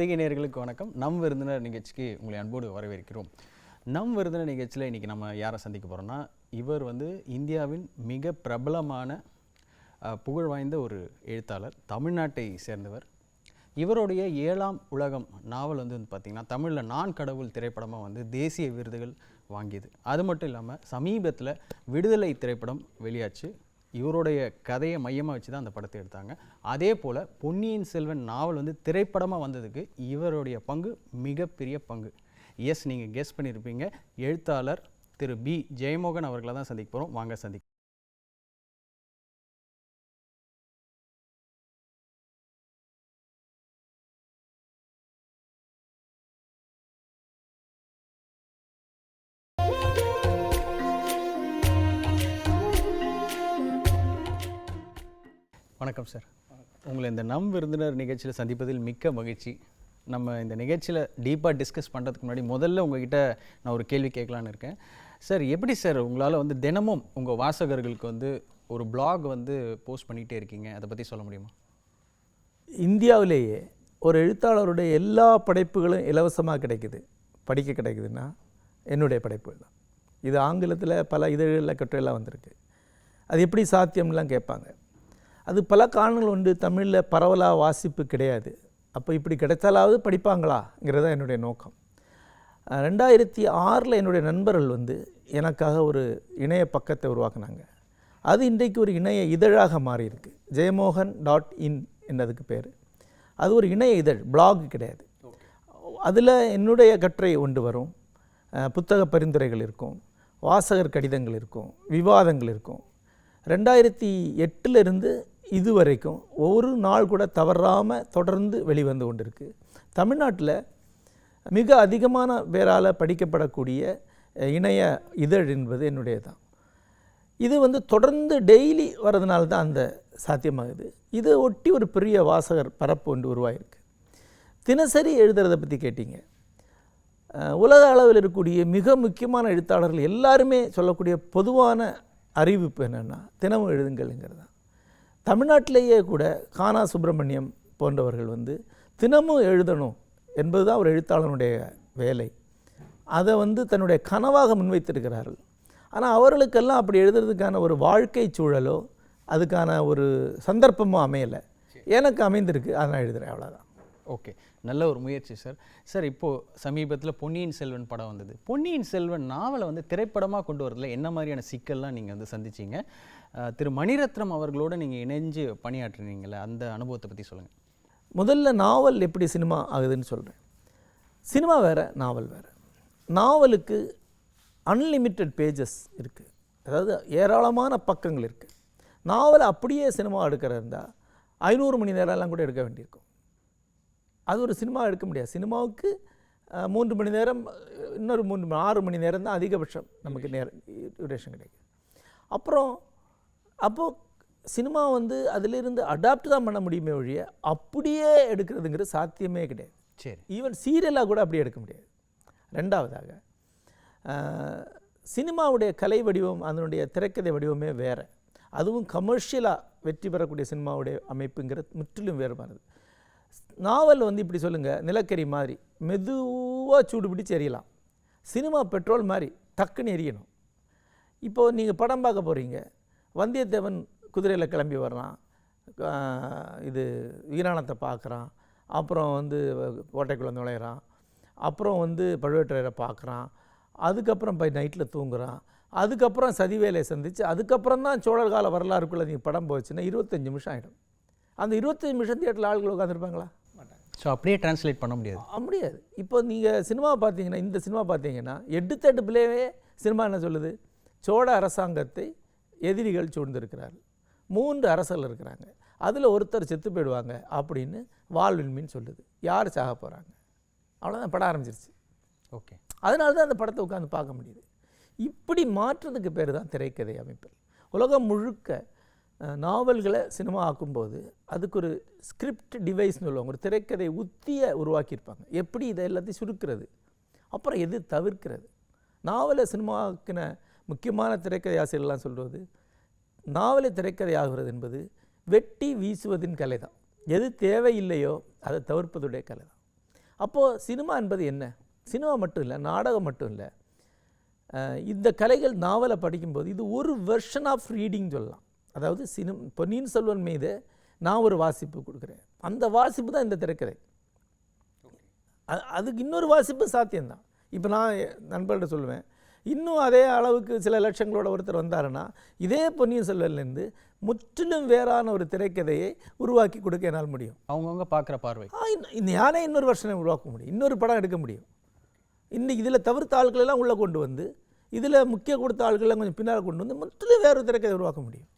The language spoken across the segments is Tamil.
பொதிகை நேயர்களுக்கு வணக்கம். நம் விருந்தினர் நிகழ்ச்சிக்கு உங்களை அன்போடு வரவேற்கிறோம். நம் விருந்தினர் நிகழ்ச்சியில் இன்றைக்கி நம்ம யாரை சந்திக்க போகிறோம்னா இவர் வந்து இந்தியாவின் மிக பிரபலமான புகழ்வாய்ந்த புகழ் வாய்ந்த ஒரு எழுத்தாளர் தமிழ்நாட்டை சேர்ந்தவர். இவருடைய ஏழாம் உலகம் நாவல் வந்து பார்த்திங்கன்னா தமிழில் நான் கடவுள் திரைப்படமாக வந்து தேசிய விருதுகள் வாங்கியது. அது மட்டும் இல்லாமல் சமீபத்தில் விடுதலை திரைப்படம் வெளியாச்சு. இவருடைய கதையை மையமாக வச்சு தான் அந்த படத்தை எடுத்தாங்க. அதே போல் பொன்னியின் செல்வன் நாவல் வந்து திரைப்படமாக வந்ததுக்கு இவருடைய பங்கு மிகப்பெரிய பங்கு. எஸ் நீங்கள் கெஸ் பண்ணியிருப்பீங்க எழுத்தாளர் திரு பி ஜெயமோகன் அவர்களை தான் சந்திக்க போகிறோம் வாங்க சந்திக்க வணக்கம் சார் உங்களை இந்த நம் விருந்தினர் நிகழ்ச்சியில் சந்திப்பதில் மிக்க மகிழ்ச்சி. நம்ம இந்த நிகழ்ச்சியில் டீப்பாக டிஸ்கஸ் பண்ணுறதுக்கு முன்னாடி முதல்ல உங்ககிட்ட நான் ஒரு கேள்வி கேட்கலான்னு இருக்கேன். சார் எப்படி சார் உங்களால் வந்து தினமும் உங்கள் வாசகர்களுக்கு வந்து ஒரு blog வந்து போஸ்ட் பண்ணிகிட்டே இருக்கீங்க? அதை பற்றி சொல்ல முடியுமா? இந்தியாவிலேயே ஒரு எழுத்தாளருடைய எல்லா படைப்புகளும் இலவசமாக கிடைக்குது. படிக்க கிடைக்குதுன்னா என்னுடைய படைப்புகள் தான். இது ஆங்கிலத்தில் பல இதழ்களில் கட்டுரையெல்லாம் வந்திருக்கு. அது எப்படி சாத்தியம்லாம் கேட்பாங்க. அது பல காரணங்கள் உண்டு. தமிழில் பரவலாக வாசிப்பு கிடையாது. அப்போ இப்படி கிடைத்தாலாவது படிப்பாங்களாங்கிறது தான் என்னுடைய நோக்கம். ரெண்டாயிரத்தி ஆறில் என்னுடைய நண்பர்கள் வந்து எனக்காக ஒரு இணைய பக்கத்தை உருவாக்குனாங்க. அது இன்றைக்கு ஒரு இணைய இதழாக மாறியிருக்கு. ஜெயமோகன் டாட் இன் என்னதுக்கு பேர். அது ஒரு இணைய இதழ் பிளாக் கிடையாது. அதில் என்னுடைய கட்டுரை ஒன்று வரும். புத்தக பரிந்துரைகள் இருக்கும். வாசகர் கடிதங்கள் இருக்கும். விவாதங்கள் இருக்கும். ரெண்டாயிரத்தி எட்டிலிருந்து இது வரைக்கும் ஒரு நாள் கூட தவறாமல் தொடர்ந்து வெளிவந்து கொண்டிருக்கு. தமிழ்நாட்டில் மிக அதிகமான பேரால் படிக்கப்படக்கூடிய இணைய இதழ் என்பது என்னுடைய தான் இது வந்து தொடர்ந்து டெய்லி வர்றதுனால தான் அந்த சாத்தியமாகுது. இதை ஒட்டி ஒரு பெரிய வாசகர் பரப்பு ஒன்று உருவாயிருக்கு. தினசரி எழுதுறதை பற்றி கேட்டீங்க. உலக அளவில் இருக்கக்கூடிய மிக முக்கியமான எழுத்தாளர்கள் எல்லாருமே சொல்லக்கூடிய பொதுவான அறிவிப்பு என்னென்னா தினமும் எழுதுங்கள்ங்கிறது தான் தமிழ்நாட்டிலேயே கூட கானா சுப்பிரமணியம் போன்றவர்கள் வந்து தினமும் எழுதணும் என்பது தான் ஒரு எழுத்தாளனுடைய வேலை. அதை வந்து தன்னுடைய கனவாக முன்வைத்திருக்கிறார்கள். ஆனால் அவர்களுக்கெல்லாம் அப்படி எழுதுறதுக்கான ஒரு வாழ்க்கை சூழலோ அதுக்கான ஒரு சந்தர்ப்பமோ அமையலை. எனக்கு அமைந்திருக்கு. அதை நான் எழுதுகிறேன் அவ்வளோதான் ஓகே. நல்ல ஒரு முயற்சி சார். சார் இப்போது சமீபத்தில் பொன்னியின் செல்வன் படம் வந்தது. பொன்னியின் செல்வன் நாவலை வந்து திரைப்படமாக கொண்டு வரதுல என்ன மாதிரியான சிக்கல்லாம் நீங்கள் வந்து சந்திச்சிங்க? திரு மணிரத்னம் அவர்களோட நீங்கள் இணைஞ்சு பணியாற்றினீங்களே அந்த அனுபவத்தை பற்றி சொல்லுங்கள் முதல்ல நாவல் எப்படி சினிமா ஆகுதுன்னு சொல்கிறேன் சினிமா வேறு நாவல் வேறு. நாவலுக்கு அன்லிமிட்டெட் பேஜஸ் இருக்குது அதாவது ஏராளமான பக்கங்கள் இருக்குது நாவலை அப்படியே சினிமா எடுக்கிற இருந்தால் ஐநூறு மணி நேரம்லாம் கூட எடுக்க வேண்டியிருக்கும். அது ஒரு சினிமா எடுக்க முடியாது. சினிமாவுக்கு மூன்று மணி நேரம் இன்னொரு மூன்று ஆறு மணி நேரம் தான் அதிகபட்சம் நமக்கு நேரம் டியூரேஷன் கிடைக்கும். அப்புறம் அப்போது சினிமா வந்து அதிலிருந்து அடாப்ட் தான் பண்ண முடியுமே ஒழிய அப்படியே எடுக்கிறதுங்கிறது சாத்தியமே கிடையாது. சரி. ஈவன் சீரியலாக கூட அப்படி எடுக்க முடியாது. ரெண்டாவதாக சினிமாவுடைய கலை வடிவம் அதனுடைய திரைக்கதை வடிவமே வேறு. அதுவும் கமர்ஷியலாக வெற்றி பெறக்கூடிய சினிமாவுடைய அமைப்புங்கிறது முற்றிலும் வேறுபானது நாவல் வந்து இப்படி சொல்லுங்கள் நிலக்கரி மாதிரி மெதுவாக சூடு பிடிச்சு எரியலாம். சினிமா பெட்ரோல் மாதிரி டக்குன்னு எரியணும். இப்போது நீங்கள் படம் பார்க்க போகிறீங்க வந்தியத்தேவன் குதிரையில் கிளம்பி வர்றான். இது வீராணத்தை பார்க்குறான். அப்புறம் வந்து கோட்டைக்குள்ளே நுழையிறான் அப்புறம் வந்து பழுவேட்டரையரை பார்க்குறான். அதுக்கப்புறம் போய் நைட்டில் தூங்குறான். அதுக்கப்புறம் சதிவேலையை சந்தித்து அதுக்கப்புறம் தான் சோழர் கால வரலாறுக்குள்ளே நீங்கள் படம் போச்சுன்னா இருபத்தஞ்சி நிமிஷம் ஆகிடும் அந்த இருபத்தஞ்சி நிமிஷம் தியேட்டரில் ஆளுகள் உட்காந்துருப்பாங்களா மாட்டாங்க ஸோ அப்படியே டிரான்ஸ்லேட் பண்ண முடியாது. முடியாது. இப்போ நீங்கள் சினிமா பார்த்தீங்கன்னா இந்த சினிமா பார்த்தீங்கன்னா எடுத்தடுப்புலேயே சினிமா என்ன சொல்லுது? சோழ அரசாங்கத்தை எதிரிகள் சூழ்ந்திருக்கிறார்கள் மூன்று அரசர்கள் இருக்கிறாங்க. அதில் ஒருத்தர் செத்து போயிடுவாங்க அப்படின்னு வாழ்வின்மின்னு சொல்லுது. யார் சாக போகிறாங்க அவ்வளோதான் படம் ஆரம்பிச்சிருச்சு. ஓகே. அதனால தான் அந்த படத்தை உட்காந்து பார்க்க முடியுது. இப்படி மாற்றுறதுக்கு பேர் தான் திரைக்கதை அமைப்பல் உலகம் முழுக்க நாவல்களை சினிமா ஆக்கும்போது அதுக்கு ஒரு ஸ்கிரிப்ட் டிவைஸ்னு சொல்லுவாங்க. ஒரு திரைக்கதை உத்தியை உருவாக்கியிருப்பாங்க. எப்படி இதை எல்லாத்தையும் சுருக்கிறது? அப்புறம் எது தவிர்க்கிறது? நாவலை சினிமாக்கின முக்கியமான திரைக்கதை ஆசிரியர்லாம் சொல்வது நாவலை திரைக்கதை ஆகுறது என்பது வெட்டி வீசுவதின் கலை தான் எது தேவையில்லையோ அதை தவிர்ப்பதுடைய கலை தான் அப்போது சினிமா என்பது என்ன? சினிமா மட்டும் இல்லை நாடகம் மட்டும் இல்லை. இந்த கலைகள் நாவலை படிக்கும்போது இது ஒரு வெர்ஷன் ஆஃப் ரீடிங் சொல்லலாம். அதாவது சினிம் பொன்னியின் செல்வன் மீது நான் ஒரு வாசிப்பு கொடுக்குறேன். அந்த வாசிப்பு தான் இந்த திரைக்கதை. அதுக்கு இன்னொரு வாசிப்பு சாத்தியம்தான். இப்போ நான் நண்பர்கிட்ட சொல்லுவேன் இன்னும் அதே அளவுக்கு சில லட்சங்களோட ஒருத்தர் வந்தாருன்னா இதே பொன்னியின் செல்வன்லேருந்து முற்றிலும் வேறான ஒரு திரைக்கதையை உருவாக்கி கொடுக்க என்னால் முடியும். அவங்கவுங்க பார்க்குற பார்வை. யானை இன்னொரு வருஷனை உருவாக்க முடியும். இன்னொரு படம் எடுக்க முடியும். இன்னைக்கு இதில் தவிர்த்த ஆட்கள் எல்லாம் உள்ளே கொண்டு வந்து இதில் முக்கிய கொடுத்த ஆட்கள்லாம் கொஞ்சம் பின்னால் கொண்டு வந்து முற்றிலும் வேறு திரைக்கதை உருவாக்க முடியும்.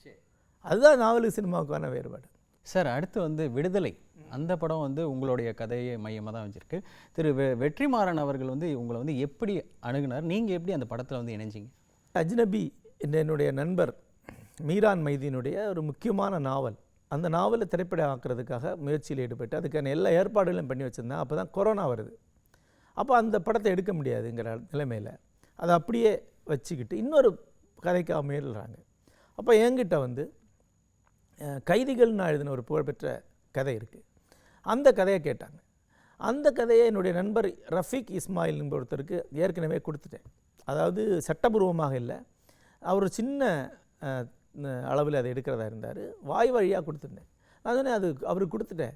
அதுதான் நாவலுக்கு சினிமாவுக்கான வேறுபாடு. சார் அடுத்து வந்து விடுதலை. அந்த படம் வந்து உங்களுடைய கதையை மையமாக தான் வச்சுருக்கு. திரு வெ வெற்றிமாறன் அவர்கள் வந்து உங்களை வந்து எப்படி அணுகுனார்? நீங்கள் எப்படி அந்த படத்தில் வந்து இணைஞ்சீங்க? அஜ்னபி என்னுடைய நண்பர் மீரான் மைதீனுடைய ஒரு முக்கியமான நாவல். அந்த நாவலை திரைப்படம் ஆக்குறதுக்காக முயற்சியில் ஈடுபட்டு அதுக்கான எல்லா ஏற்பாடுகளும் பண்ணி வச்சுருந்தேன். அப்போ தான் கொரோனா வருது. அப்போ அந்த படத்தை எடுக்க முடியாதுங்கிற நிலைமையில் அதை அப்படியே வச்சுக்கிட்டு இன்னொரு கதைக்காக முயல்கிறாங்க அப்போ என்கிட்ட வந்து கைதிகள் நான் எழுதின ஒரு புகழ்பெற்ற கதை இருக்குது அந்த கதையை கேட்டாங்க. அந்த கதையை என்னுடைய நண்பர் ரஃபீக் இஸ்மாயில் ஒருத்தருக்கு ஏற்கனவே கொடுத்துட்டேன். அதாவது சட்டபூர்வமாக இல்லை. அவர் சின்ன அளவில் அதை எடுக்கிறதா இருந்தார். வாய் வழியாக கொடுத்துருந்தேன். நான் சொன்னேன் அது அவருக்கு கொடுத்துட்டேன்.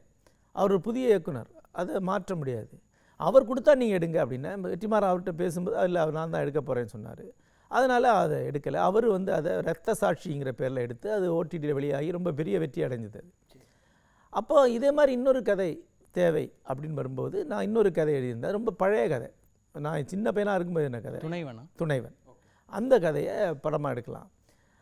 அவர் புதிய இயக்குனர். அதை மாற்ற முடியாது. அவர் கொடுத்தா நீங்கள் எடுங்க அப்படின்னா வெற்றிமாறன் அவர்கிட்ட பேசும்போது இல்லை அவர் நான் தான் எடுக்க போகிறேன்னு சொன்னார். அதனால் அதை எடுக்கலை. அவர் வந்து அதை ரத்த சாட்சிங்கிற பேரில் எடுத்து அது ஓடிடியில் வெளியாகி ரொம்ப பெரிய வெற்றி அடைஞ்சது அது அப்போ இதே மாதிரி இன்னொரு கதை தேவை அப்படின்னு வரும்போது நான் இன்னொரு கதை எழுதியிருந்தேன். ரொம்ப பழைய கதை. நான் சின்ன பையனாக இருக்கும்போது என்ன கதை? துணை வேணா துணைவன். அந்த கதையை படமாக எடுக்கலாம்.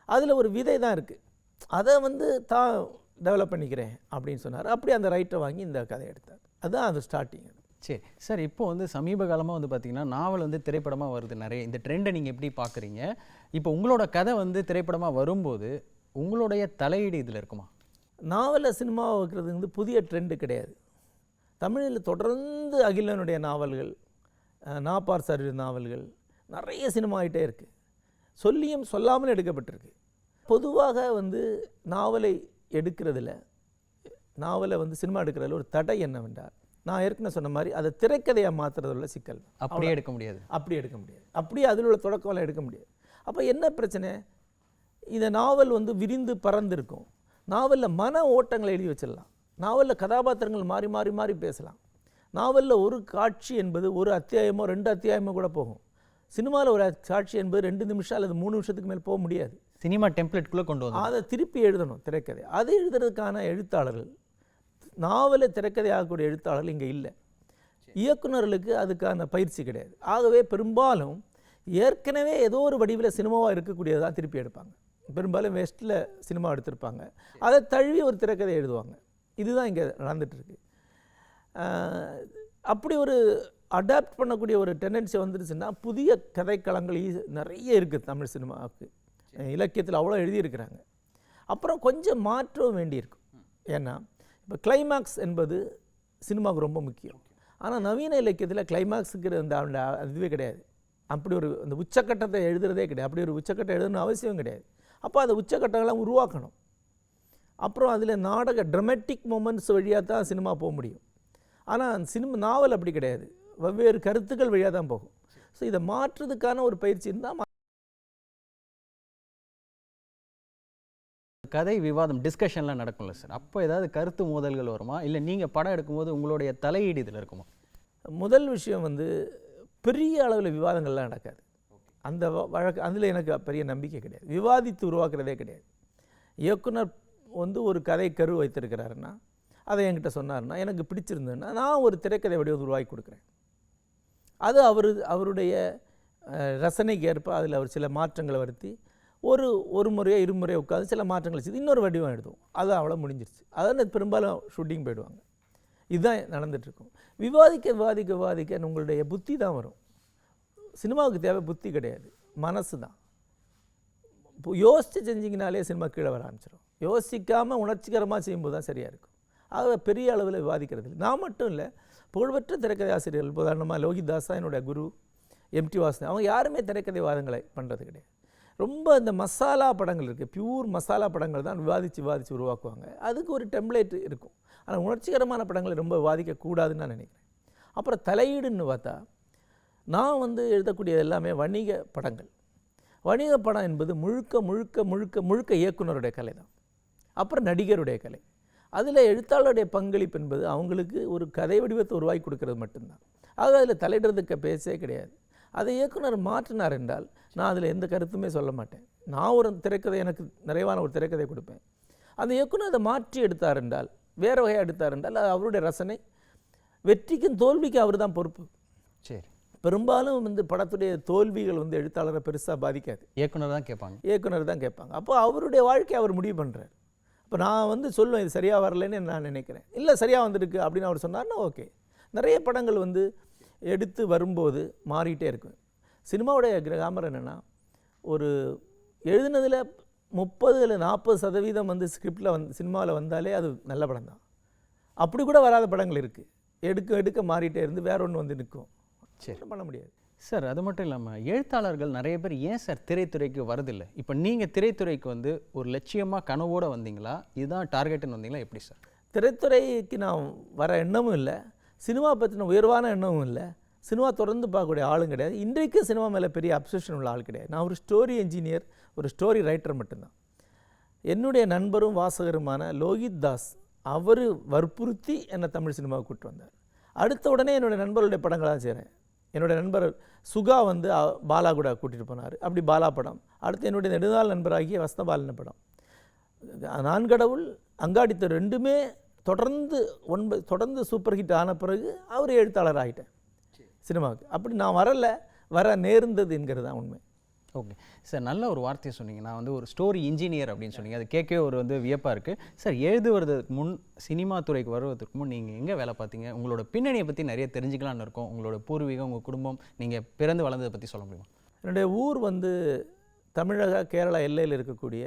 அதில் ஒரு விதை தான் இருக்குது அதை வந்து தான் டெவலப் பண்ணிக்கிறேன் அப்படின்னு சொன்னார். அப்படி அந்த ரைட்டை வாங்கி இந்த கதையை எடுத்தார். அதுதான் அது. ஸ்டார்டிங் சரி. சார் இப்போ வந்து சமீப காலமாக வந்து பார்த்தீங்கன்னா நாவல் வந்து திரைப்படமாக வருது நிறைய. இந்த ட்ரெண்டை நீங்கள் எப்படி பார்க்குறீங்க இப்போ உங்களோட கதை வந்து திரைப்படமாக வரும்போது உங்களுடைய தலையீடு இதில் இருக்குமா? நாவலில் சினிமாவை வைக்கிறது வந்து புதிய ட்ரெண்டு கிடையாது. தமிழில் தொடர்ந்து அகிலனுடைய நாவல்கள் நாப்பார் சார் நாவல்கள் நிறைய சினிமா ஆகிட்டே இருக்குது சொல்லியும் சொல்லாமல் எடுக்கப்பட்டிருக்கு. பொதுவாக வந்து நாவலை எடுக்கிறதுல நாவலை வந்து சினிமா எடுக்கிறதுல ஒரு தடை என்னவென்றால் நான் ஏற்கனவே சொன்ன மாதிரி அதை திரைக்கதையாக மாற்றுறதுல உள்ள சிக்கல். அப்படியே எடுக்க முடியாது. அப்படி எடுக்க முடியாது. அப்படியே அதில் உள்ள தொடக்கம்லாம் எடுக்க முடியாது. அப்போ என்ன பிரச்சனை? இந்த நாவல் வந்து விரிந்து பறந்திருக்கும். நாவலில் மன ஓட்டங்களை எழுதி வச்சிடலாம். நாவலில் கதாபாத்திரங்கள் மாறி மாறி மாறி பேசலாம். நாவலில் ஒரு காட்சி என்பது ஒரு அத்தியாயமோ ரெண்டு அத்தியாயமோ கூட போகும். சினிமாவில் ஒரு காட்சி என்பது ரெண்டு நிமிஷம் அல்லது மூணு நிமிஷத்துக்கு மேல் போக முடியாது. சினிமா டெம்ப்ளேட்குள்ளே கொண்டு வந்து அதை திருப்பி எழுதணும் திரைக்கதை. அதை எழுதுறதுக்கான எழுத்தாளர்கள். நாவலை திரைக்கதை ஆகக்கூடிய எழுத்தாளர்கள் இங்கே இல்லை. இயக்குனர்களுக்கு அதுக்கான பயிற்சி கிடையாது. ஆகவே பெரும்பாலும் ஏற்கனவே ஏதோ ஒரு வடிவில் சினிமாவாக இருக்கக்கூடியதை தான் திருப்பி எடுப்பாங்க. பெரும்பாலும் வெஸ்ட்டில் சினிமா எடுத்திருப்பாங்க. அதை தழுவி ஒரு திரைக்கதை எழுதுவாங்க. இதுதான் இங்கே நடந்துகிட்ருக்கு அப்படி ஒரு அடாப்ட் பண்ணக்கூடிய ஒரு டெண்டன்சி வந்துருச்சுன்னா புதிய கதைக்களங்கள் நிறைய இருக்குது தமிழ் சினிமாவுக்கு. இலக்கியத்தில் அவ்வளோ எழுதியிருக்கிறாங்க. அப்புறம் கொஞ்சம் மாற்றவும் வேண்டியிருக்கும் ஏன்னா இப்போ கிளைமாக்ஸ் என்பது சினிமாவுக்கு ரொம்ப முக்கியம். ஆனால் நவீன இலக்கியத்தில் கிளைமாக்ஸுக்கு அந்த அந்த இதுவே கிடையாது. அப்படி ஒரு அந்த உச்சக்கட்டத்தை எழுதுறதே கிடையாது. அப்படி ஒரு உச்சக்கட்டம் எழுதணும்னு அவசியம் கிடையாது. அப்போ அந்த உச்சக்கட்டங்கள்லாம் உருவாக்கணும். அப்புறம் அதில் நாடக ட்ரமெட்டிக் மூமெண்ட்ஸ் வழியாக தான் சினிமா போக முடியும். ஆனால் சினிமா நாவல் அப்படி கிடையாது. வெவ்வேறு கருத்துக்கள் வழியாக தான் போகும். ஸோ இதை மாற்றுறதுக்கான ஒரு பயிற்சி இருந்தால் கதை விவாதம் டிஸ்கஷன்லாம் நடக்கும்ல சார். அப்போ ஏதாவது கருத்து மோதல்கள் வருமா? இல்லை நீங்கள் படம் எடுக்கும்போது உங்களுடைய தலையீடு இதில் இருக்குமா? முதல் விஷயம் வந்து பெரிய அளவில் விவாதங்கள்லாம் நடக்காது. அந்த வ- வழக்கு அதில் எனக்கு பெரிய நம்பிக்கை கிடையாது. விவாதித்து உருவாக்குறதே கிடையாது. இயக்குனர் வந்து ஒரு கதை கரு வைத்திருக்கிறாருன்னா அதை என்கிட்ட சொன்னார்னா எனக்கு பிடிச்சிருந்ததுன்னா நான் ஒரு திரைக்கதை வடிவம் உருவாக்கி கொடுக்குறேன். அது அவர் அவருடைய ரசனைக்கு ஏற்ப அதில் அவர் சில மாற்றங்களை வருத்தி ஒரு ஒரு முறையோ இருமுறையோ உட்காந்து சில மாற்றங்களை செய்து இன்னொரு வடிவம் எழுதுவோம். அது அவ்வளோ முடிஞ்சிருச்சு. அதான் பெரும்பாலும் ஷூட்டிங் போயிடுவாங்க. இதுதான் நடந்துகிட்ருக்கும் விவாதிக்க விவாதிக்க விவாதிக்க உங்களுடைய புத்தி தான் வரும். சினிமாவுக்கு தேவை புத்தி கிடையாது. மனசு தான். இப்போ யோசித்து செஞ்சிங்கனாலே சினிமா கீழே வர ஆரம்பிச்சிடும் யோசிக்காமல் உணர்ச்சிகரமாக செய்யும்போது தான் சரியாக இருக்கும். ஆக பெரிய அளவில் விவாதிக்கிறது இல்லை. நான் மட்டும் இல்லை புகழ்பெற்ற திரைக்கதை ஆசிரியர்கள் உதாரணமாக லோகிதாஸ் தான் என்னுடைய குரு எம்டி வாசன் அவங்க யாருமே திரைக்கதை வாதங்களை பண்ணுறது கிடையாது. ரொம்ப இந்த மசாலா படங்கள் இருக்குது பியூர் மசாலா படங்கள் தான் விவாதித்து விவாதித்து உருவாக்குவாங்க. அதுக்கு ஒரு டெம்ப்ளேட் இருக்கும். ஆனால் உணர்ச்சிகரமான படங்களை ரொம்ப விவாதிக்கக்கூடாதுன்னு நான் நினைக்கிறேன். அப்புறம் தலையீடுன்னு பார்த்தா நான் வந்து எழுதக்கூடிய எல்லாமே வணிக படங்கள். வணிக படம் என்பது முழுக்க முழுக்க முழுக்க முழுக்க இயக்குனருடைய கலை தான். அப்புறம் நடிகருடைய கலை. அதில் எழுத்தாளருடைய பங்களிப்பு என்பது அவங்களுக்கு ஒரு கதை வடிவத்தை உருவாக்கி கொடுக்கறது மட்டும்தான். ஆக அதில் தலையிடுறதுக்கு பேசவே கிடையாது. அதை இயக்குனர் மாற்றினார் என்றால் நான் அதில் எந்த கருத்துமே சொல்ல மாட்டேன். நான் ஒரு திரைக்கதை எனக்கு நிறைவான ஒரு திரைக்கதை கொடுப்பேன். அந்த இயக்குனர் அதை மாற்றி எடுத்தார் என்றால் வேறு வகையாக எடுத்தார் என்றால் அது அவருடைய ரசனை. வெற்றிக்கும் தோல்விக்கும் அவர் தான் பொறுப்பு. சரி. பெரும்பாலும் வந்து படத்துடைய தோல்விகள் வந்து எழுத்தாளரை பெருசாக பாதிக்காது. இயக்குனர் தான் கேட்பாங்க. இயக்குனர் தான் கேட்பாங்க. அப்போ அவருடைய வாழ்க்கையை அவர் முடிவு பண்ணுறார் அப்போ நான் வந்து சொல்லுவேன் இது சரியாக வரலைன்னு நான் நினைக்கிறேன். இல்லை சரியாக வந்திருக்கு அப்படின்னு அவர் சொன்னார்னா ஓகே. நிறைய படங்கள் வந்து எடுத்து வரும்போது மாறிட்டே இருக்கும். சினிமாவுடைய கிராமர் என்னென்னா ஒரு எழுதுனதில் முப்பது இல்லை நாற்பது சதவீதம் வந்து ஸ்கிரிப்டில் வந்து சினிமாவில் வந்தாலே அது நல்ல படம் தான் அப்படி கூட வராத படங்கள் இருக்குது எடுக்க எடுக்க மாறிட்டே இருந்து வேற ஒன்று வந்து நிற்கும். சரி. பண்ண முடியாது. சார் அது மட்டும் இல்லாமல் எழுத்தாளர்கள் நிறைய பேர் ஏன் சார் திரைத்துறைக்கு வரதில்லை? இப்போ நீங்கள் திரைத்துறைக்கு வந்து ஒரு லட்சியமாக கனவோட வந்தீங்களா? இதுதான் டார்கெட்னு வந்தீங்களா? எப்படி சார்? திரைத்துறைக்கு நான் வர எண்ணமும் இல்லை. சினிமா பற்றின உயர்வான எண்ணமும் இல்லை. சினிமா தொடர்ந்து பார்க்கக்கூடிய ஆளும் கிடையாது. இன்றைக்கு சினிமா மேலே பெரிய அப்சஷன் உள்ள ஆள் கிடையாது. நான் ஒரு ஸ்டோரி என்ஜினியர் ஒரு ஸ்டோரி ரைட்டர் மட்டும்தான். என்னுடைய நண்பரும் வாசகருமான லோகித் தாஸ் அவர் வற்புறுத்தி என்னை தமிழ் சினிமாவுக்கு கூப்பிட்டு வந்தார். அடுத்த உடனே என்னுடைய நண்பர்களுடைய படங்களை தான் செய்கிறேன் என்னுடைய நண்பர் சுகா வந்து பாலா கூட கூட்டிகிட்டு போனார். அப்படி பாலா படம். அடுத்து என்னுடைய நெடுநாள் நண்பராகிய வஸ்தபாலன படம். நான்கடவுள் அங்காடித்தர் ரெண்டுமே தொடர்ந்து ஒன்பது தொடர்ந்து சூப்பர் ஹிட் ஆன பிறகு அவர் எழுத்தாளர் ஆகிட்டேன் சினிமாவுக்கு. அப்படி நான் வரல வர நேர்ந்தது என்கிறது தான் உண்மை. ஓகே. சார் நல்ல ஒரு வார்த்தையை சொன்னீங்க. நான் வந்து ஒரு ஸ்டோரி இன்ஜினியர் அப்படின்னு சொன்னீங்க. அது கேட்கவே ஒரு வந்து வியப்பாக இருக்குது சார் எழுதுவதற்கு முன் சினிமா துறைக்கு வருவதற்கு முன் நீங்கள் எங்கே வேலை பார்த்தீங்க? உங்களோட பின்னணியை பற்றி நிறைய தெரிஞ்சுக்கலான்னு இருக்கோம். உங்களோட பூர்வீகம் உங்கள் குடும்பம் நீங்கள் பிறந்து வளர்ந்ததை பற்றி சொல்ல முடியுமா? என்னுடைய ஊர் வந்து தமிழக கேரளா எல்லையில் இருக்கக்கூடிய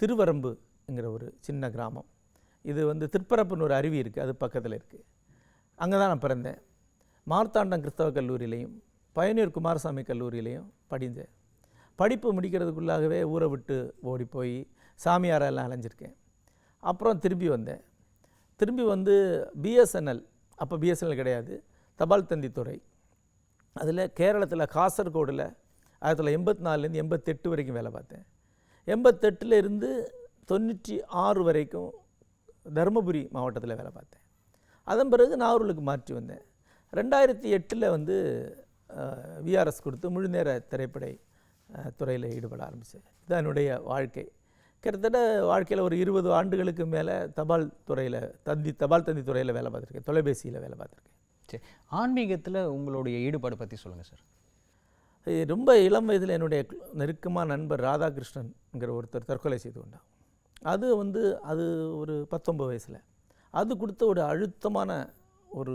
திருவரம்புங்கிற ஒரு சின்ன கிராமம். இது வந்து திருப்பரப்புன்னு ஒரு அருவி இருக்குது அது பக்கத்தில் இருக்குது அங்கே தான் நான் பிறந்தேன். மார்த்தாண்டம் கிறிஸ்தவ கல்லூரியிலையும் பயனூர் குமாரசாமி கல்லூரியிலையும் படித்தேன். படிப்பு முடிக்கிறதுக்குள்ளாகவே ஊரை விட்டு ஓடி போய் சாமியாரெல்லாம் அலைஞ்சிருக்கேன். அப்புறம் திரும்பி வந்தேன். திரும்பி வந்து பிஎஸ்என்எல் அப்போ பிஎஸ்என்எல் கிடையாது தபால் தந்தி துறை. அதில் கேரளத்தில் காசர்கோடில் ஆயிரத்தி தொள்ளாயிரத்தி எண்பத்தி நாலுலேருந்து எண்பத்தெட்டு வரைக்கும் வேலை பார்த்தேன். எண்பத்தெட்டில் இருந்து தொண்ணூற்றி ஆறு வரைக்கும் தருமபுரி மாவட்டத்தில் வேலை பார்த்தேன். அதன் பிறகு நாகூருக்கு மாற்றி வந்தேன். ரெண்டாயிரத்தி எட்டில் வந்து விஆர்எஸ் கொடுத்து முழுநேர திரைப்படை துறையில் ஈடுபட ஆரம்பித்தேன் இதுதான் என்னுடைய வாழ்க்கை. கிட்டத்தட்ட வாழ்க்கையில் ஒரு இருபது ஆண்டுகளுக்கு மேலே தபால் துறையில் தந்தி தபால் தந்தி துறையில் வேலை பார்த்துருக்கேன். தொலைபேசியில் வேலை பார்த்துருக்கேன். சரி. ஆன்மீகத்தில் உங்களுடைய ஈடுபாடு பற்றி சொல்லுங்கள் சார். ரொம்ப இளம் வயதில் என்னுடைய நெருக்கமான நண்பர் ராதாகிருஷ்ணன்ங்கிற ஒருத்தர் தற்கொலை செய்து கொண்டான் அது வந்து அது ஒரு பத்தொன்பது வயசில். அது கொடுத்த ஒரு அழுத்தமான ஒரு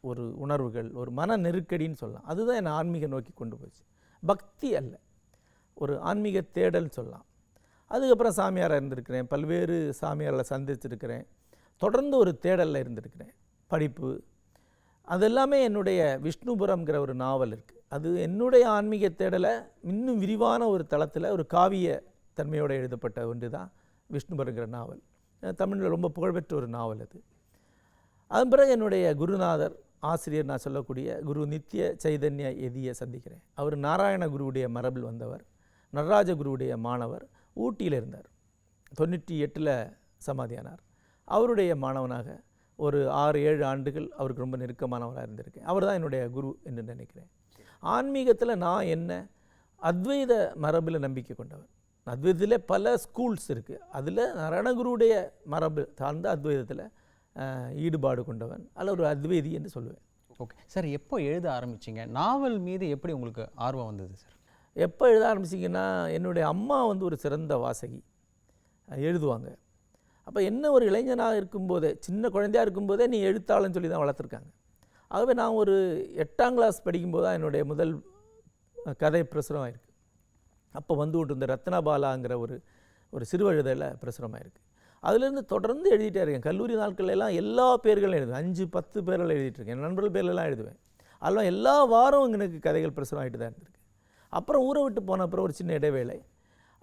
ஒரு உணர்வுகள் ஒரு மன நெருக்கடின்னு சொல்லலாம். அதுதான் என்னை ஆன்மீக நோக்கி கொண்டு போச்சு. பக்தி அல்ல. ஒரு ஆன்மீக தேடல் சொல்லலாம். அதுக்கப்புறம் சாமியாராக இருந்திருக்கிறேன். பல்வேறு சாமியாரில் சந்திச்சிருக்கிறேன். தொடர்ந்து ஒரு தேடலில் இருந்திருக்கிறேன். படிப்பு. அதெல்லாமே என்னுடைய விஷ்ணுபுரம்ங்கிற ஒரு நாவல் இருக்குது அது என்னுடைய ஆன்மீக தேடலை இன்னும் விரிவான ஒரு தளத்தில் ஒரு காவிய தன்மையோடு எழுதப்பட்ட ஒன்று தான் விஷ்ணுபுரங்கிற நாவல் தமிழில் ரொம்ப புகழ்பெற்ற ஒரு நாவல் அது. அதன் பிறகு என்னுடைய குருநாதர் ஆசிரியர் நான் சொல்லக்கூடிய குரு நித்ய சைதன்ய எதியை சந்திக்கிறேன். அவர் நாராயண குருவுடைய மரபில் வந்தவர். நடராஜகுருவுடைய மாணவர் ஊட்டியில் இருந்தார். தொண்ணூற்றி எட்டில் சமாதியானார். அவருடைய மாணவனாக ஒரு ஆறு ஏழு ஆண்டுகள் அவருக்கு ரொம்ப நெருக்கமானவராக இருந்திருக்கேன். அவர் தான் என்னுடைய குரு என்று நினைக்கிறேன். ஆன்மீகத்தில் நான் என்ன அத்வைத மரபில் நம்பிக்கை கொண்டவர். அத்வைதத்தில் பல ஸ்கூல்ஸ் இருக்குது அதில் நரணகுருடைய மரபு சார்ந்த அத்வைதத்தில் ஈடுபாடு கொண்டவன் அல்ல ஒரு அத்வைதி என்று சொல்லுவேன். ஓகே சார் எப்போ எழுத ஆரம்பிச்சீங்க? நாவல் மீது எப்படி உங்களுக்கு ஆர்வம் வந்தது சார் எப்போ எழுத ஆரம்பிச்சிங்கன்னா என்னுடைய அம்மா வந்து ஒரு சிறந்த வாசகி. எழுதுவாங்க. அப்போ என்ன ஒரு இளைஞனாக இருக்கும்போதே சின்ன குழந்தையாக இருக்கும்போதே நீ எழுத்தாளன்னு சொல்லி தான் வளர்த்துருக்காங்க. ஆகவே நான் ஒரு எட்டாம் கிளாஸ் படிக்கும்போது தான் என்னுடைய முதல் கதை பிரசுரம் ஆயிருக்கு. அப்போ வந்து கொண்டு இருந்த ரத்னபாலாங்கிற ஒரு ஒரு சிறுவழுதையில் பிரசுரமாயிருக்கு அதுலேருந்து தொடர்ந்து எழுதிட்டே இருக்கேன். கல்லூரி நாட்கள்ல எல்லாம் எல்லா பேர்களும் எழுதுவேன். அஞ்சு பத்து பேரெல்லாம் எழுதிட்டுருக்கேன் என் நண்பர்கள் பேர்லலாம் எழுதுவேன். அதெல்லாம் எல்லா வாரம் எனக்கு கதைகள் பிரசுரம் ஆகிட்டு தான் இருந்திருக்கு. அப்புறம் ஊரை விட்டு போன அப்புறம் ஒரு சின்ன இடைவேளை.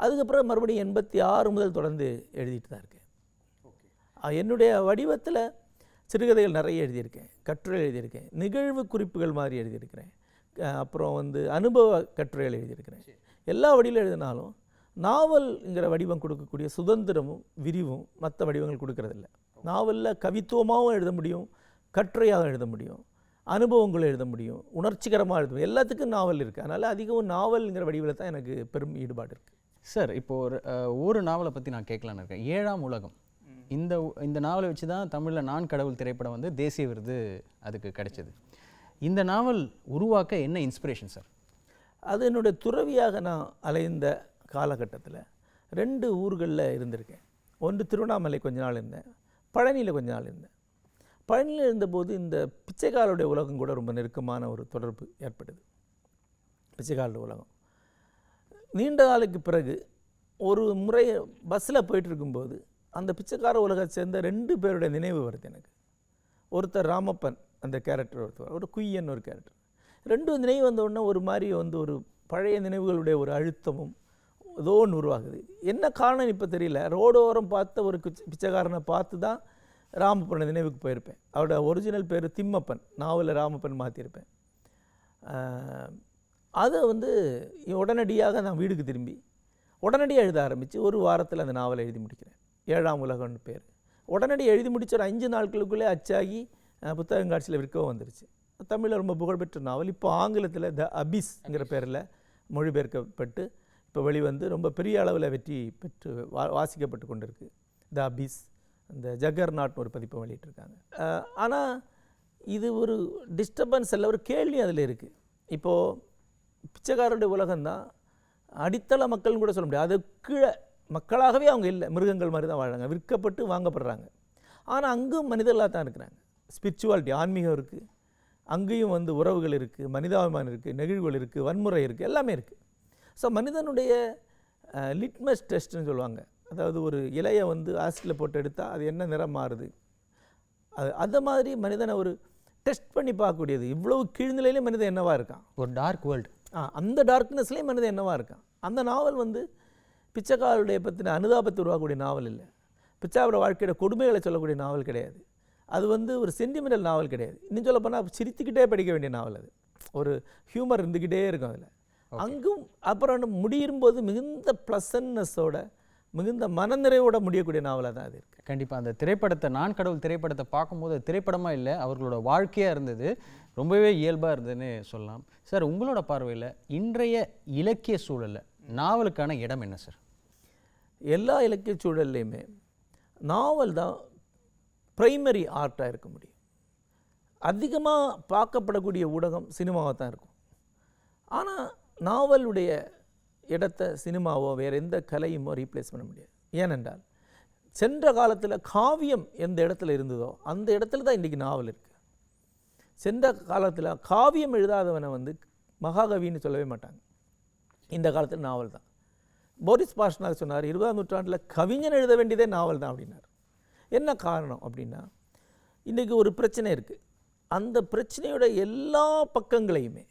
அதுக்கப்புறம் மறுபடியும் எண்பத்தி ஆறு முதல் தொடர்ந்து எழுதிட்டு தான் இருக்கேன். என்னுடைய வடிவத்தில் சிறுகதைகள் நிறைய எழுதியிருக்கேன். கட்டுரை எழுதியிருக்கேன். நிகழ்வு குறிப்புகள் மாதிரி எழுதியிருக்கிறேன். அப்புறம் வந்து அனுபவ கட்டுரைகள் எழுதியிருக்கிறேன். எல்லா வடிவில் எழுதினாலும் நாவல்ங்கிற வடிவம் கொடுக்கக்கூடிய சுதந்திரமும் விரிவும் மற்ற வடிவங்கள் கொடுக்கறதில்ல. நாவலில் கவித்துவமாகவும் எழுத முடியும் கட்டுரையாக எழுத முடியும். அனுபவங்கள் எழுத முடியும் உணர்ச்சிகரமாக எழுத முடியும். எல்லாத்துக்கும் நாவல் இருக்குது அதனால் அதிகம் நாவல்ங்கிற வடிவில் தான் எனக்கு பெரும் ஈடுபாடு இருக்குது சார் இப்போ ஒரு ஒரு நாவலை பற்றி நான் கேட்கலான்னு இருக்கேன். ஏழாம் உலகம். இந்த இந்த நாவலை வச்சு தான் தமிழில் நான் கடவுள் திரைப்படம் வந்து தேசிய விருது அதுக்கு கிடைச்சது. இந்த நாவல் உருவாக்க என்ன இன்ஸ்பிரேஷன் சார்? அது என்னுடைய துறவியாக நான் அலைந்த காலகட்டத்தில் ரெண்டு ஊர்களில் இருந்திருக்கேன். ஒன்று திருவண்ணாமலை கொஞ்ச நாள் இருந்தேன். பழனியில் கொஞ்ச நாள் இருந்தேன். பழனியில் இருந்தபோது இந்த பிச்சைக்காலுடைய உலகம் கூட ரொம்ப நெருக்கமான ஒரு தொடர்பு ஏற்பட்டது. பிச்சைக்காலுடைய உலகம். நீண்ட நாளுக்கு பிறகு ஒரு முறை பஸ்ஸில் போயிட்டு இருக்கும்போது அந்த பிச்சைக்கார உலகத்தை சேர்ந்த ரெண்டு பேருடைய நினைவு வருது எனக்கு. ஒருத்தர் ராமப்பன் அந்த கேரக்டர் ஒருத்தர் ஒரு குய்யன் ஒரு கேரக்டர் ரெண்டு நினைவு வந்த உடனே ஒரு மாதிரி வந்து ஒரு பழைய நினைவுகளுடைய ஒரு அழுத்தமும் ஏதோ ஒன்று உருவாகுது. என்ன காரணம் இப்போ தெரியல. ரோடோரம் பார்த்த ஒரு பிச்சைக்காரனை பார்த்து தான் ராமப்பனை நினைவுக்கு போயிருப்பேன். அவரோட ஒரிஜினல் பேர் திம்மப்பன். நாவலில் ராமப்பன் மாற்றிருப்பேன் அதை வந்து உடனடியாக நான் வீடுக்கு திரும்பி உடனடியாக எழுத ஆரம்பித்து ஒரு வாரத்தில் அந்த நாவலை எழுதி முடிக்கிறேன். ஏழாம் உலகம்னு பேர். உடனடி எழுதி முடித்த ஒரு அஞ்சு நாட்களுக்குள்ளே அச்சாகி புத்தகம் புத்தகங்காட்சியில் விற்கவும் வந்துருச்சு. தமிழில் ரொம்ப புகழ்பெற்ற நாவல். இப்போ ஆங்கிலத்தில் த அபிஸ்ங்கிற பேரில் மொழிபெயர்க்கப்பட்டு இப்போ வெளிவந்து ரொம்ப பெரிய அளவில் வெற்றி பெற்று வா வாசிக்கப்பட்டு கொண்டிருக்கு. த அபிஸ். இந்த ஜகர் நாட்னு ஒரு பதிப்பை வெளியிட்டிருக்காங்க. ஆனால் இது ஒரு டிஸ்டர்பன்ஸ் இல்லை ஒரு கேள்வி அதில் இருக்குது இப்போது பிச்சைக்காரருடைய உலகம்தான் அடித்தள மக்கள்னு கூட சொல்ல முடியாது. அது கீழே மக்களாகவே அவங்க இல்லை மிருகங்கள் மாதிரி தான் வாழறாங்க விற்கப்பட்டு வாங்கப்படுறாங்க. ஆனால் அங்கும் மனிதர்களாக தான் இருக்கிறாங்க. ஸ்பிரிச்சுவாலிட்டி ஆன்மீகம் இருக்குது அங்கேயும் வந்து உறவுகள் இருக்குது மனிதாபிமானம் இருக்குது நெகிழ்வுகள் இருக்குது வன்முறை இருக்குது எல்லாமே இருக்குது ஸோ மனிதனுடைய லிட்மஸ் டெஸ்ட்னு சொல்லுவாங்க. அதாவது ஒரு இலையை வந்து ஆசிட்டில் போட்டு எடுத்தால் அது என்ன நிறம் மாறுது? அது அந்த மாதிரி மனிதனை ஒரு டெஸ்ட் பண்ணி பார்க்கக்கூடியது. இவ்வளவு கீழ்நிலையிலே மனிதன் என்னவா இருக்கான்? ஒரு டார்க் வேர்ல்டு ஆ அந்த டார்க்னஸ்லேயே மனிதன் என்னவா இருக்கான்? அந்த நாவல் வந்து பிச்சைக்காரருடைய பற்றின அனுதாபத்தை உருவாக்கக்கூடிய நாவல் இல்லை. பிச்சாவோட வாழ்க்கையோட கொடுமைகளை சொல்லக்கூடிய நாவல் கிடையாது. அது வந்து ஒரு சென்டிமெண்டல் நாவல் கிடையாது. இன்னும் சொல்ல போனால் சிரித்துக்கிட்டே படிக்க வேண்டிய நாவல் அது. ஒரு ஹியூமர் இருந்துக்கிட்டே இருக்கும் அதில். அங்கும் அப்புறம் முடியும் போது மிகுந்த ப்ளசன்னஸோட மிகுந்த மனநிறைவோட முடியக்கூடிய நாவலாக தான் அது இருக்குது கண்டிப்பாக அந்த திரைப்படத்தை நான் கடவுள் திரைப்படத்தை பார்க்கும்போது திரைப்படமாக இல்லை அவர்களோட வாழ்க்கையாக இருந்தது ரொம்பவே இயல்பாக இருந்ததுன்னு சொல்லலாம். சார் உங்களோட பார்வையில் இன்றைய இலக்கிய சூழலில் நாவலுக்கான இடம் என்ன சார்? எல்லா இலக்கிய சூழல்லையுமே நாவல் தான் பிரைமரி ஆர்ட்டாக இருக்க முடியும். அதிகமாக பார்க்கப்படக்கூடிய ஊடகம் சினிமாவாக தான் இருக்கும். ஆனால் நாவலுடைய இடத்தை சினிமாவோ வேறு எந்த கலையுமோ ரீப்ளேஸ் பண்ண முடியாது. ஏனென்றால் சென்ற காலத்தில் காவியம் எந்த இடத்துல இருந்ததோ அந்த இடத்துல தான் இன்றைக்கி நாவல் இருக்குது சென்ற காலத்தில் காவியம் எழுதாதவனை வந்து மகாகவின்னு சொல்லவே மாட்டாங்க. இந்த காலத்தில் நாவல் தான். போரிஸ் பாஷ்னாக சொன்னார் இருபதாம் நூற்றாண்டில் கவிஞன் எழுத வேண்டியதே நாவல் தான் அப்படின்னார். என்ன காரணம் அப்படின்னா இன்றைக்கி ஒரு பிரச்சனை இருக்குது அந்த பிரச்சனையோட எல்லா பக்கங்களையுமே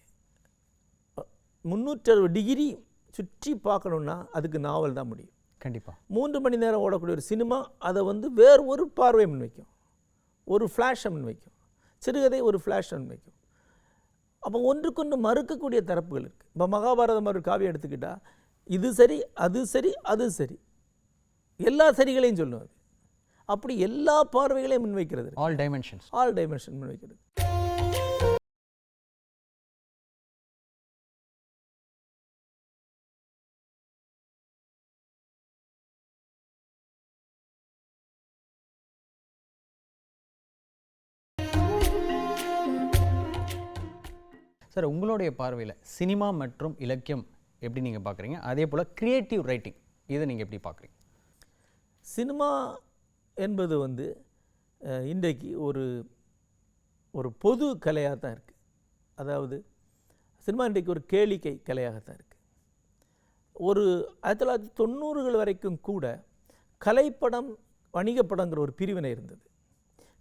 முந்நூற்றறுபது டிகிரி சுற்றி பார்க்கணுன்னா அதுக்கு நாவல் தான் முடியும். கண்டிப்பாக மூன்று மணி நேரம் ஓடக்கூடிய ஒரு சினிமா அதை வந்து வேறு ஒரு பார்வை முன்வைக்கும். ஒரு ஃப்ளாஷை முன்வைக்கும். சிறுகதை ஒரு ஃப்ளாஷ் முன்வைக்கும். அப்போ ஒன்றுக்கொன்று மறுக்கக்கூடிய தரப்புகள் இருக்குது இப்போ மகாபாரதம் ஒரு காவியம் எடுத்துக்கிட்டா இது சரி அது சரி அது சரி. எல்லா சரிகளையும் சொல்லும் அது. அப்படி எல்லா பார்வைகளையும் முன்வைக்கிறது. ஆல் டைமென்ஷன்ஸ் ஆல் டைமென்ஷன் முன்வைக்கிறது. சார் உங்களுடைய பார்வையில் சினிமா மற்றும் இலக்கியம் எப்படி நீங்கள் பார்க்குறீங்க அதே போல் கிரியேட்டிவ் ரைட்டிங் இதை நீங்கள் எப்படி பார்க்குறீங்க சினிமா என்பது வந்து இன்றைக்கு ஒரு ஒரு பொது கலையாக தான் இருக்குது அதாவது சினிமா இன்றைக்கு ஒரு கேளிக்கை கலையாகத்தான் இருக்குது ஒரு ஆயிரத்தி தொள்ளாயிரத்தி தொண்ணூறுகள் வரைக்கும் கூட கலைப்படம் வணிகப்படங்கிற ஒரு பிரிவினை இருந்தது.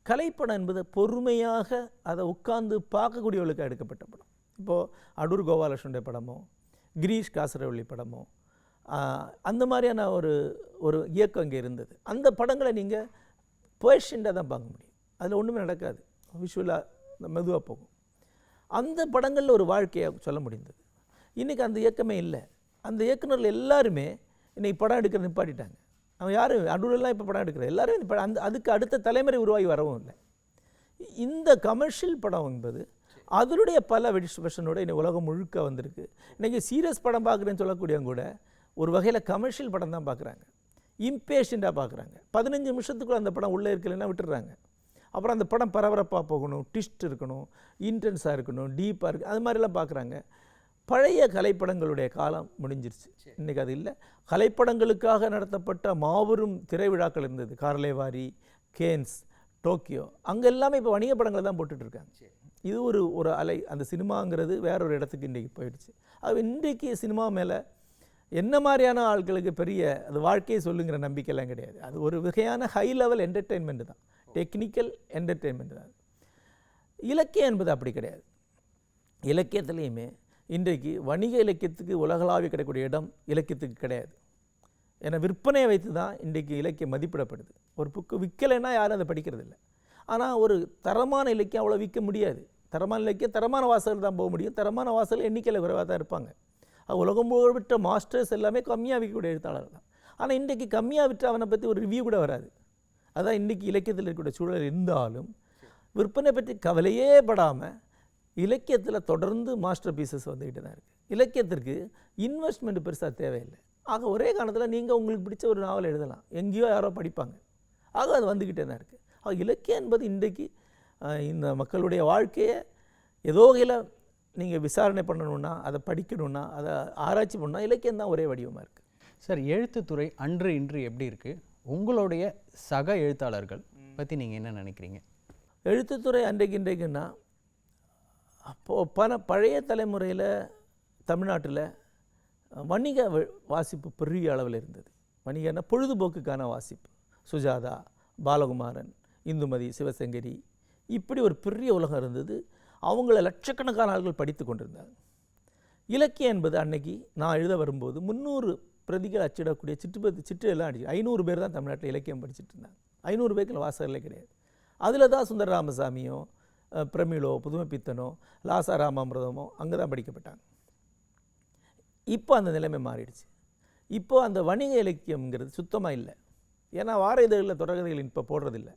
கலைப்படம் என்பது பொறுமையாக அதை உட்கார்ந்து பார்க்கக்கூடியவர்களுக்கு எடுக்கப்பட்ட படம். இப்போது அடூர் கோபாலகிருஷ்ணனுடைய படமோ கிரீஷ் காசரவள்ளி படமோ அந்த மாதிரியான ஒரு ஒரு இயக்கம் இங்கே இருந்தது. அந்த படங்களை நீங்கள் பேஷண்ட்டாக தான் பார்க்க முடியும். அதில் ஒன்றுமே நடக்காது. விஷுவலாக மெதுவாக போகும். அந்த படங்களில் ஒரு வாழ்க்கையை சொல்ல முடிந்தது. இன்றைக்கி அந்த இயக்கமே இல்லை. அந்த இயக்குநர்கள் எல்லாருமே இன்னைக்கு படம் எடுக்கிற நிப்பாட்டிட்டாங்க. அவன் யாரும் அடூரெல்லாம் இப்போ படம் எடுக்கிற எல்லாரும் அந்த அதுக்கு அடுத்த தலைமுறை உருவாகி வரவும் இல்லை. இந்த கமர்ஷியல் படம் என்பது அதனுடைய பல வெடிஷனோட இன்னைக்கு உலகம் முழுக்க வந்திருக்கு. இன்றைக்கி சீரியஸ் படம் பார்க்குறேன்னு சொல்லக்கூடியவங்க கூட ஒரு வகையில் கமர்ஷியல் படம் தான் பார்க்குறாங்க. இம்பேஷண்ட்டாக பார்க்குறாங்க. பதினஞ்சு நிமிஷத்துக்குள்ள அந்த படம் உள்ளே இருக்கலைன்னா விட்டுடுறாங்க அப்புறம் அந்த படம் பரபரப்பாக போகணும் ட்விஸ்ட் இருக்கணும் இன்டென்ஸாக இருக்கணும் டீப்பாக இருக்கு அது மாதிரிலாம் பார்க்குறாங்க. பழைய கலைப்படங்களுடைய காலம் முடிஞ்சிருச்சு. இன்றைக்கி அது இல்லை. கலைப்படங்களுக்காக நடத்தப்பட்ட மாபெரும் திரைவிழாக்கள் இருந்தது. கார்லேவாரி கேன்ஸ் டோக்கியோ அங்கே எல்லாமே இப்போ வணிக படங்களை தான் போட்டுட்டு இருக்காங்க. இது ஒரு ஒரு அலை. அந்த சினிமாங்கிறது வேற ஒரு இடத்துக்கு இன்றைக்கி போயிடுச்சு. அது இன்றைக்கு சினிமா மேலே என்ன மாதிரியான ஆட்களுக்கு பெரிய அது வாழ்க்கையை சொல்லுங்கிற நம்பிக்கையெல்லாம் கிடையாது. அது ஒரு வகையான ஹை லெவல் என்டர்டெயின்மெண்ட் தான். டெக்னிக்கல் என்டர்டெயின்மெண்ட் தான். இலக்கியம் என்பது அப்படி கிடையாது. இலக்கியத்துலேயுமே இன்றைக்கு வணிக இலக்கியத்துக்கு உலகளாவிய கிடைக்கக்கூடிய இடம் இலக்கியத்துக்கு கிடையாது. ஏன்னா விற்பனையை வைத்து தான் இன்றைக்கு இலக்கியம் மதிப்பிடப்படுது. ஒரு புக்கு விற்கலைன்னா யாரும் அதை படிக்கிறது இல்லை ஆனால் ஒரு தரமான இலக்கியம் அவ்வளோ விற்க முடியாது. தரமான இலக்கியம் தரமான வாசகர்கள் தான் போக முடியும். தரமான வாசகர்கள் எண்ணிக்கையில் குறைவாக தான் இருப்பாங்க. உலகம் புகழ்பெற்ற மாஸ்டர்ஸ் எல்லாமே கம்மியாக விற்கக்கூடிய எழுத்தாளர் தான். ஆனால் இன்றைக்கு கம்மியாக விற்று அவனை பற்றி ஒரு ரிவ்யூ கூட வராது. அதான் இன்றைக்கி இலக்கியத்தில் இருக்கக்கூடிய சூழல். இருந்தாலும் விற்பனை பற்றி கவலையே படாமல் இலக்கியத்தில் தொடர்ந்து மாஸ்டர் பீசஸ் வந்துக்கிட்டு தான் இருக்குது இலக்கியத்திற்கு இன்வெஸ்ட்மெண்ட் பெருசாக தேவையில்லை. ஆக ஒரே காலத்தில் நீங்கள் உங்களுக்கு பிடிச்ச ஒரு நாவல் எழுதலாம். எங்கேயோ யாரோ படிப்பாங்க. ஆக அது வந்துக்கிட்டே தான் இருக்குது இலக்கியம் என்பது இன்றைக்கு இந்த மக்களுடைய வாழ்க்கையை ஏதோ வகையில் நீங்கள் விசாரணை பண்ணணுன்னா அதை படிக்கணுன்னா அதை ஆராய்ச்சி பண்ணால் இலக்கியம் தான் ஒரே வடிவமாக இருக்குது சார் எழுத்துத்துறை அன்று இன்று எப்படி இருக்குது உங்களுடைய சக எழுத்தாளர்கள் பற்றி நீங்கள் என்ன நினைக்கிறீங்க? எழுத்துத்துறை அன்றைக்கு இன்றைக்குன்னா அப்போது பல பழைய தலைமுறையில் தமிழ்நாட்டில் வணிக வாசிப்பு பெரிய அளவில் இருந்தது. வணிகன்னா பொழுதுபோக்குக்கான வாசிப்பு. சுஜாதா பாலகுமாரன் இந்துமதி சிவசங்கரி இப்படி ஒரு பெரிய உலகம் இருந்தது. அவங்கள லட்சக்கணக்கான ஆள்கள் படித்து கொண்டிருந்தாங்க. இலக்கியம் என்பது அன்னைக்கு நான் எழுத வரும்போது முந்நூறு பிரதிகள் அச்சிடக்கூடிய சிற்றுப்பதி சிற்று எல்லாம் அடிச்சு ஐநூறு பேர் தான் தமிழ்நாட்டில் இலக்கியம் படிச்சுட்டு இருந்தாங்க. ஐநூறு பேருக்கு வாசகர்களே கிடையாது. அதில் தான் சுந்தர ராமசாமியோ பிரமிழோ புதுமை பித்தனோ லாசா ராமாமிரதமோ அங்கே தான் படிக்கப்பட்டாங்க. இப்போ அந்த நிலைமை மாறிடுச்சு. இப்போ அந்த வணிக இலக்கியம்ங்கிறது சுத்தமாக இல்லை. ஏன்னா வார இதழில் தொடர்கதைகள் இப்போ போடுறதில்ல.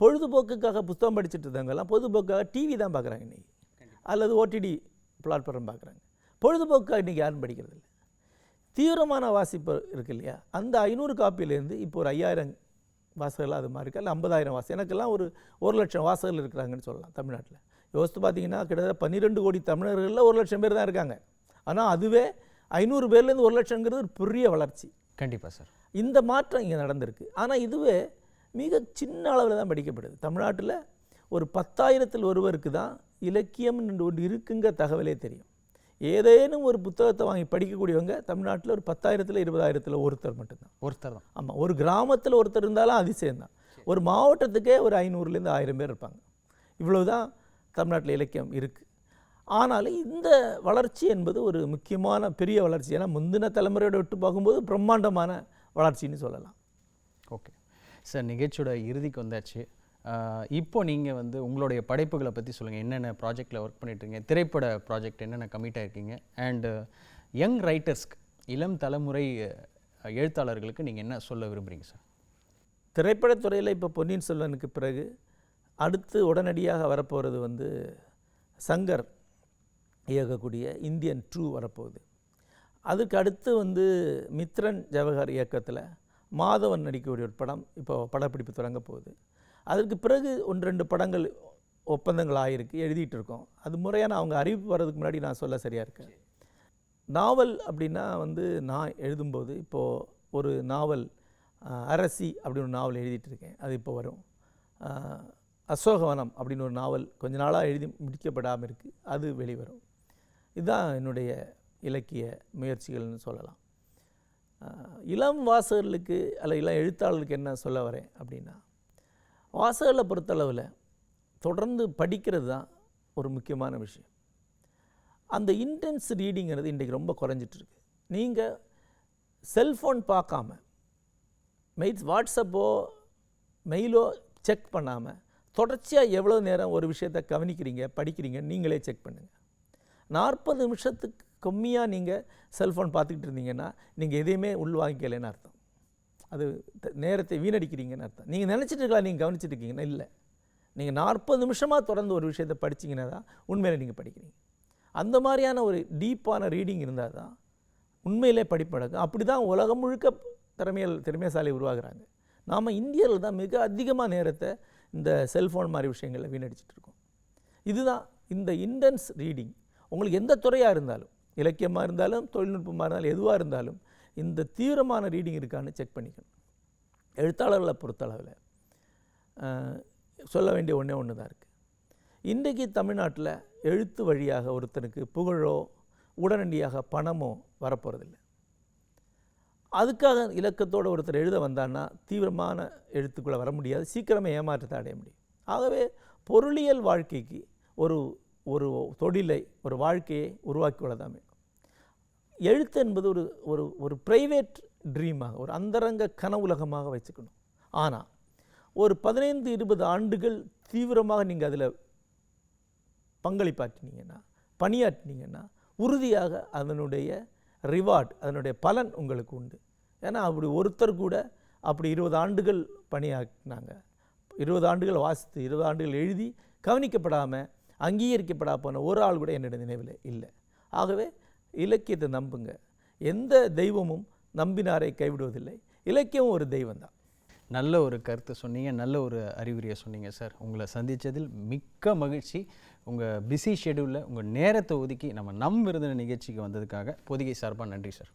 பொழுதுபோக்குக்காக புத்தகம் படிச்சுட்டு இருந்தவங்கெல்லாம் பொழுதுபோக்காக டிவி தான் பார்க்குறாங்க இன்றைக்கி அல்லது ஓடிடி பிளாட்ஃபார்ம் பார்க்குறாங்க. பொழுதுபோக்காக இன்றைக்கி யாரும் படிக்கிறது இல்லை. தீவிரமான வாசிப்பு இருக்கு இல்லையா? அந்த ஐநூறு காப்பியிலேருந்து இப்போ ஒரு ஐயாயிரம் வாசகர்கள் அது மாதிரி இருக்கு அல்ல ஐம்பதாயிரம் வாசகம் எனக்கெல்லாம் ஒரு ஒரு லட்சம் வாசகர்கள் இருக்கிறாங்கன்னு சொல்லலாம் தமிழ்நாட்டில். யோசித்து பார்த்தீங்கன்னா கிட்டத்தட்ட பன்னிரெண்டு கோடி தமிழர்களில் ஒரு லட்சம் பேர் தான் இருக்காங்க. ஆனால் அதுவே ஐநூறு பேர்லேருந்து ஒரு லட்சங்கிறது ஒரு பெரிய வளர்ச்சி. கண்டிப்பாக சார். இந்த மாற்றம் இங்கே நடந்திருக்கு. ஆனால் இதுவே மிக சின்ன அளவில் தான் படிக்கப்படுது. தமிழ்நாட்டில் ஒரு பத்தாயிரத்தில் ஒருவருக்கு தான் இலக்கியம் ஒன்று இருக்குங்க தகவலே தெரியும். ஏதேனும் ஒரு புத்தகத்தை வாங்கி படிக்கக்கூடியவங்க தமிழ்நாட்டில் ஒரு பத்தாயிரத்தில் இருபதாயிரத்தில் ஒருத்தர் மட்டும்தான். ஒருத்தர் தான். ஆமாம் ஒரு கிராமத்தில் ஒருத்தர் இருந்தாலும் அதிசயம்தான் ஒரு மாவட்டத்துக்கே ஒரு ஐநூறுலேருந்து ஆயிரம் பேர் இருப்பாங்க. இவ்வளவுதான் தமிழ்நாட்டில் இலக்கியம் இருக்குது ஆனாலும் இந்த வளர்ச்சி என்பது ஒரு முக்கியமான பெரிய வளர்ச்சி. ஏன்னா முந்தின தலைமுறையோட விட்டு பார்க்கும்போது பிரம்மாண்டமான வளர்ச்சின்னு சொல்லலாம். ஓகே. சார் நிகழ்ச்சியோட இறுதிக்கு வந்தாச்சு. இப்போ நீங்கள் வந்து உங்களுடைய படைப்புகளை பற்றி சொல்லுங்கள் என்னென்ன ப்ராஜெக்டில் ஒர்க் பண்ணிட்டுருங்க திரைப்பட ப்ராஜெக்ட் என்னென்ன கமிட் இருக்கீங்க அண்டு யங் ரைட்டர்ஸ்க்கு இளம் தலைமுறை எழுத்தாளர்களுக்கு நீங்கள் என்ன சொல்ல விரும்புகிறீங்க சார்? திரைப்படத்துறையில் இப்போ பொன்னியின் செல்வனுக்கு பிறகு அடுத்து உடனடியாக வரப்போகிறது வந்து சங்கர் இயக்கக்கூடிய இந்தியன் டூ வரப்போகுது. அதுக்கு அடுத்து வந்து மித்ரன் ஜவஹர் இயக்கத்தில் மாதவன் நடிக்கக்கூடிய ஒரு படம் இப்போ படப்பிடிப்பு தொடங்க போகுது. அதற்கு பிறகு ஒன்று ரெண்டு படங்கள் ஒப்பந்தங்கள் ஆகிருக்கு எழுதிட்டு இருக்கோம். அது முறையான அவங்க அறிவிப்பு வர்றதுக்கு முன்னாடி நான் சொல்ல சரியாக இருக்கேன். நாவல் அப்படின்னா வந்து நான் எழுதும்போது இப்போது ஒரு நாவல் அரசி அப்படின்னு ஒரு நாவல் எழுதிட்டு இருக்கேன். அது இப்போ வரும். அசோகவனம் அப்படின்னு ஒரு நாவல் கொஞ்ச நாளாக எழுதி முடிக்கப்படாமல் இருக்குது அது வெளிவரும். இதுதான் என்னுடைய இலக்கிய முயற்சிகள்னு சொல்லலாம். இளம் வாசகர்களுக்கு அல்ல இளம் எழுத்தாளர்களுக்கு என்ன சொல்ல வரேன் அப்படின்னா வாசகர்களை பொறுத்தளவில் தொடர்ந்து படிக்கிறது தான் ஒரு முக்கியமான விஷயம். அந்த இன்டென்ஸ் ரீடிங்கிறது இன்றைக்கி ரொம்ப குறைஞ்சிட்ருக்கு. நீங்கள் செல்ஃபோன் பார்க்காம மெயில்ஸ் வாட்ஸ்அப்போ மெயிலோ செக் பண்ணாமல் தொடர்ச்சியாக எவ்வளோ நேரம் ஒரு விஷயத்தை கவனிக்கிறீங்க படிக்கிறீங்க நீங்களே செக் பண்ணுங்கள் நாற்பது நிமிஷத்துக்கு கம்மியாக நீங்கள் செல்ஃபோன் பார்த்துக்கிட்டு இருந்தீங்கன்னா நீங்கள் எதையுமே உள்வாங்கிக்கலைன்னு அர்த்தம். அது த- நேரத்தை வீணடிக்கிறீங்கன்னு அர்த்தம். நீங்கள் நினச்சிட்டு இருக்கலாம் நீங்கள் கவனிச்சிட்டு இருக்கீங்கன்னா இல்லை. நீங்கள் நாற்பது நிமிஷமாக தொடர்ந்து ஒரு விஷயத்தை படிச்சீங்கன்னா தான் உண்மையிலே நீங்கள் படிக்கிறீங்க. அந்த மாதிரியான ஒரு டீப்பான ரீடிங் இருந்தால் தான் உண்மையிலே படிப்படக்கும் அப்படி தான் உலகம் முழுக்க திறமையல் திறமையசாலை உருவாகிறாங்க. நாம் இந்தியர்கள் தான் மிக அதிகமாக நேரத்தை இந்த செல்ஃபோன் மாதிரி விஷயங்களில் வீணடிச்சிட்டு இருக்கோம். இதுதான் இந்த இன்டென்ஸ் ரீடிங் உங்களுக்கு எந்த துறையாக இருந்தாலும் இலக்கியமாக இருந்தாலும் தொழில்நுட்பமாக இருந்தாலும் எதுவாக இருந்தாலும் இந்த தீவிரமான ரீடிங் இருக்கான்னு செக் பண்ணிக்கணும். எழுத்தாளர்களை பொறுத்தளவில் சொல்ல வேண்டிய ஒன்றே ஒன்று தான் இருக்குது இன்றைக்கு தமிழ்நாட்டில் எழுத்து வழியாக ஒருத்தனுக்கு புகழோ உடனடியாக பணமோ வரப்போகிறதில்ல அதுக்காக இலக்கத்தோடு ஒருத்தர் எழுத வந்தான்னா தீவிரமான எழுத்துக்குள்ளே வர முடியாது சீக்கிரமே ஏமாற்றத்தை அடைய முடியும். ஆகவே பொருளியல் வாழ்க்கைக்கு ஒரு ஒரு தொழிலை ஒரு வாழ்க்கையை உருவாக்கி கொள்ளதாமே எழுத்து என்பது ஒரு ஒரு ஒரு ப்ரைவேட் ட்ரீமாக ஒரு அந்தரங்க கனவுலகமாக வச்சுக்கணும் ஆனால் ஒரு பதினைந்து இருபது ஆண்டுகள் தீவிரமாக நீங்கள் அதில் பங்களிப்பாற்றினீங்கன்னா பணியாற்றினீங்கன்னா உறுதியாக அதனுடைய ரிவார்ட் அதனுடைய பலன் உங்களுக்கு உண்டு. ஏன்னா அப்படி ஒருத்தர் கூட அப்படி இருபது ஆண்டுகள் பணியாற்றினாங்க. இருபது ஆண்டுகள் வாசித்து இருபது ஆண்டுகள் எழுதி கவனிக்கப்படாமல் அங்கீகரிக்கப்படா போன ஒரு ஆள் கூட என்னுடைய நினைவில் இல்லை. ஆகவே இலக்கியத்தை நம்புங்க. எந்த தெய்வமும் நம்பினாரை கைவிடுவதில்லை. இலக்கியம் ஒரு தெய்வம் தான் நல்ல ஒரு கருத்தை சொன்னீங்க நல்ல ஒரு அறிவுரையை சொன்னீங்க சார். உங்களை சந்தித்ததில் மிக்க மகிழ்ச்சி. உங்கள் பிஸி ஷெடியூலில் உங்கள் நேரத்தை ஒதுக்கி நம்ம நம் விருதுன நிகழ்ச்சிக்கு வந்ததுக்காக பொதிகை சார்பாக நன்றி சார்.